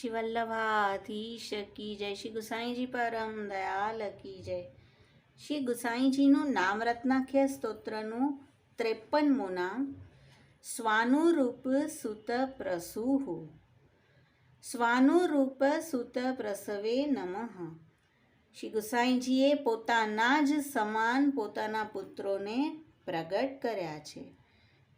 શ્રી વલ્લભાધીશ કી જય. શ્રી ગુસાઈજી પરમ દયાલ કી જય. શ્રી ગુસાઈજીનું નામ રત્નાખ્ય સ્તોત્રનું ત્રેપનમું નામ સ્વાનુરૂપ સુત પ્રસુહ. સ્વાનુરૂપ સુત પ્રસવે નમઃ. શ્રી ગુસાઈજીએ પોતાના જ સમાન પોતાના પુત્રોને પ્રગટ કર્યા છે.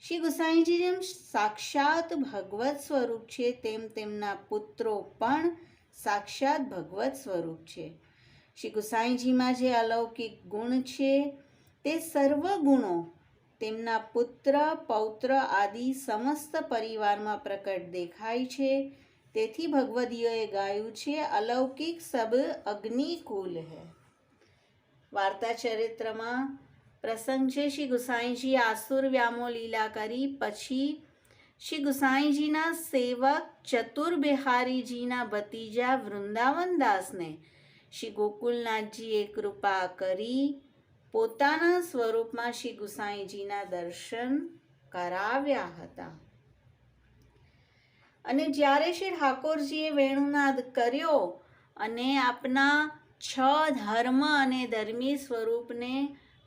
શ્રી ગુસાઈજી જેમ સાક્ષાત ભગવત સ્વરૂપ છે, તેમ તેમના પુત્રો પણ સાક્ષાત ભગવત સ્વરૂપ છે. શ્રી ગુસાઈજીમાં જે અલૌકિક ગુણ છે, તે સર્વ ગુણો તેમના પુત્ર, પૌત્ર આદિ સમસ્ત પરિવારમાં પ્રકટ દેખાય છે. તેથી ભગવદીઓએ ગાયું છે, અલૌકિક સબ અગ્નિકુલ હૈ. વાર્તા ચરિત્રમાં પ્રસંગ છે શ્રી ગુસાઈજી આસુર વ્યામો લીલા કરી, પછી શ્રી ગુસાઈજીના સેવક ચતુર બિહારીજીના ભતીજા વૃંદાવનદાસને શ્રી ગોકુલનાથજીએ કૃપા કરી પોતાના સ્વરૂપમાં શ્રી ગુસાઈજીના દર્શન કરાવ્યા હતા. અને જ્યારે શ્રી ઠાકોરજીએ વેણુનાદ કર્યો અને આપના છ ધર્મ અને ધર્મી સ્વરૂપને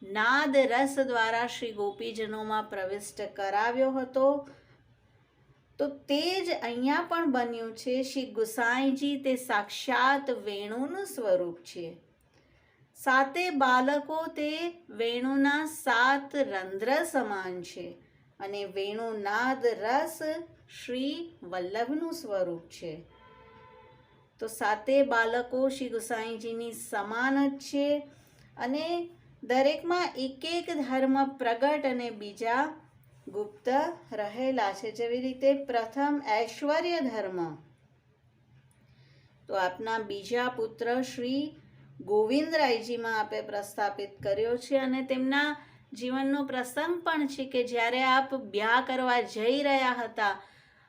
નાદ રસ દ્વારા શ્રી ગોપીજનોમાં પ્રવિષ્ટ કરાવ્યો હતો. તો તે જ અહીંયા પણ બન્યું છે. શ્રી ગુસાઈજી તે સાક્ષાત વેણુનું સ્વરૂપ છે. સાતે બાલકો તે વેણુના સાત રંધ્ર સમાન છે અને વેણુનાદ રસ શ્રી વલ્લભનું સ્વરૂપ છે. તો સાતે બાળકો શ્રી ગુસાઈજીની સમાન જ છે અને દરેકમાં એક એક ધર્મ પ્રગટ અને બીજા ગુપ્ત રહેલા છે. જેવી રીતે પ્રથમ ઐશ્વર્ય ધર્મ. તો આપના બીજા પુત્ર શ્રી ગોવિંદરાયજીમાં આપે પ્રસ્થાપિત કર્યો છે અને તેમના જીવનનો પ્રસંગ પણ છે કે જ્યારે આપ બ્યાહ કરવા જઈ રહ્યા હતા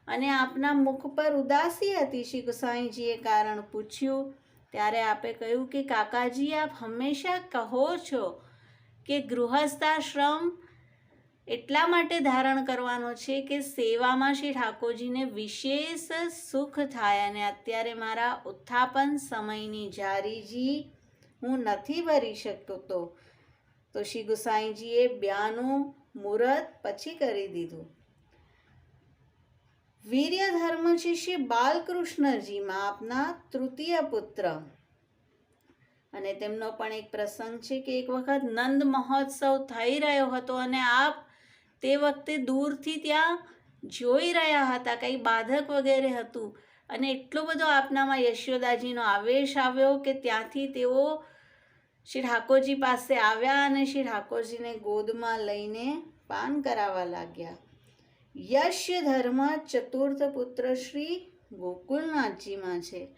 અને આપના મુખ પર ઉદાસી હતી, શ્રી ગુસાઈજીએ કારણ પૂછ્યું. ત્યારે આપે કહ્યું કે કાકાજી, આપ હંમેશા કહો છો કે ગૃહસ્થાશ્રમ એટલા માટે ધારણ કરવાનો છે કે સેવામાં શ્રી ઠાકોરજીને વિશેષ સુખ થાય અને અત્યારે મારા ઉત્થાપન સમયની જારીજી હું નથી ભરી શકતો તો. શ્રી ગુસાઈજીએ બ્યાનું મુહૂર્ત પછી કરી દીધું. વીર્ય ધર્મ છે શ્રી બાલકૃષ્ણજીમાં આપના તૃતીય પુત્ર. અને તેમનો પણ એક પ્રસંગ છે કે એક વખત નંદ મહોત્સવ થઈ રહ્યો હતો અને આપ તે વખતે દૂરથી ત્યાં જોઈ રહ્યા હતા, કંઈ બાધક વગેરે હતું. અને એટલો બધો આપનામાં યશોદાજીનો આવેશ આવ્યો કે ત્યાંથી તેઓ શ્રી ઠાકોરજી પાસે આવ્યા અને શ્રી ઠાકોરજીને ગોદમાં લઈને પાન કરાવવા લાગ્યા. યશ ધર્મ ચતુર્થ પુત્ર શ્રી ગોકુલનાથજીમાં છે.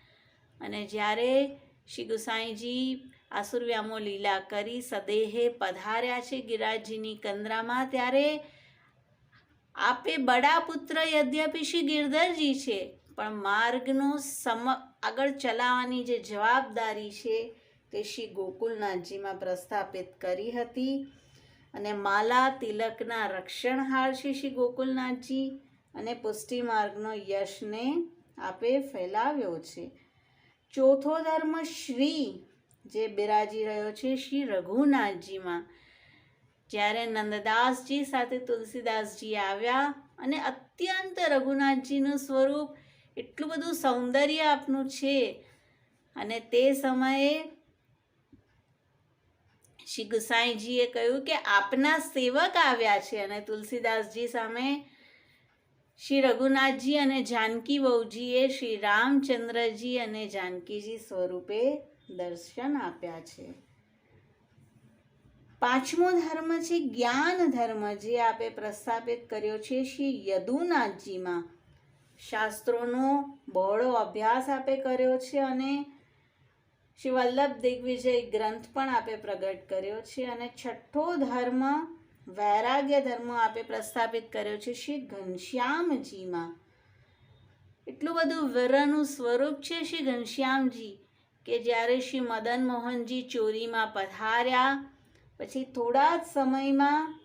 અને જ્યારે શ્રી ગુસાઈજી આસુરવ્યામો લીલા કરી સદેહે પધાર્યા છે ગિરાજીની કંદરામાં. ત્યારે આપે બડા પુત્ર યદ્યપિ શ્રી ગિરધરજી છે, પણ માર્ગનો સમ, આગળ ચલાવવાની જે જવાબદારી છે તે શ્રી ગોકુલનાથજીમાં પ્રસ્થાપિત કરી હતી. અને માલા તિલકના રક્ષણહાર છે શ્રી ગોકુલનાથજી અને પુષ્ટિ માર્ગનો યશને આપે ફેલાવ્યો છે. ચોથો ધર્મ શ્રી, જે બિરાજી રહ્યો છે શ્રી રઘુનાથજીમાં. જ્યારે નંદદાસજી સાથે તુલસીદાસજી આવ્યા અને અત્યંત રઘુનાથજીનું સ્વરૂપ, એટલું બધું સૌંદર્ય આપનું છે. અને તે સમયે શ્રી ગુસાઈજીએ કહ્યું કે આપના સેવક આવ્યા છે અને તુલસીદાસજી સામે શ્રી રઘુનાથજી અને જાનકી બહુજીએ શ્રી રામચંદ્રજી અને જાનકીજી સ્વરૂપે દર્શન આપ્યા છે. પાંચમો ધર્મ છે જ્ઞાન ધર્મ, જે આપે પ્રસ્થાપિત કર્યો છે શ્રી યદુનાથજીમાં. શાસ્ત્રોનો બહોળો અભ્યાસ આપે કર્યો છે અને શ્રી વલ્લભ દિગ્વિજય ગ્રંથ પણ આપે પ્રગટ કર્યો છે અને છઠ્ઠો ધર્મ વૈરાગ્ય ધર્મ આપે પ્રસ્થાપિત કર્યો છે શ્રી ઘનશ્યામજીમાં. એટલું બધું વીરનું સ્વરૂપ છે શ્રી ઘનશ્યામજી, કે જ્યારે શ્રી મદન મોહનજી ચોરીમાં પધાર્યા, પછી થોડા જ સમયમાં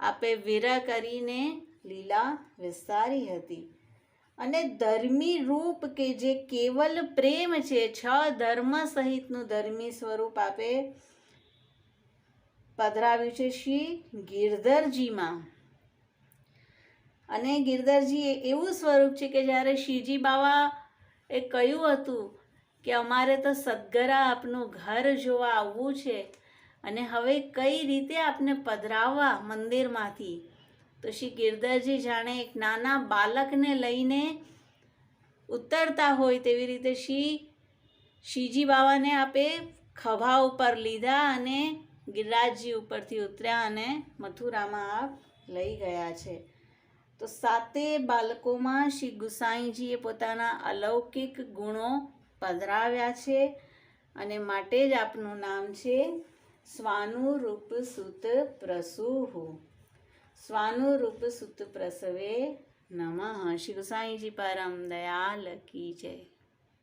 આપે વીર કરીને લીલા વિસ્તારી હતી. અને ધર્મી રૂપ કે જે કેવલ પ્રેમ છે, છ ધર્મ સહિતનું ધર્મી સ્વરૂપ આપે પધરાવ્યું છે શ્રી ગિરધરજીમાં. અને ગિરધરજી એ એવું સ્વરૂપ છે કે જ્યારે શ્રીજી બાવા એ કહ્યું હતું કે અમારે તો સદગરા આપનું ઘર જોવા આવવું છે અને હવે કઈ રીતે આપને પધરાવવા મંદિરમાંથી? તો શ્રી ગિરધરજી જાણે એક નાના બાળકને લઈને ઉતરતા હોય તેવી રીતે શ્રી શ્રીજી બાવાને આપે ખભા ઉપર લીધા અને ગિરિરાજજી ઉપરથી ઉતર્યા અને મથુરામાં આપ લઈ ગયા છે. તો સાતે બાળકોમાં શ્રી ગુસાઈજીએ પોતાના અલૌકિક ગુણો પધરાવ્યા છે અને માટે જ આપનું નામ છે સ્વાનુરૂપ સુત પ્રસુહુ. સ્વાનુરૂપ સુત પ્રસવે નમઃ. શ્રી ગુસાઈજી પરમ દયાલ કી જય.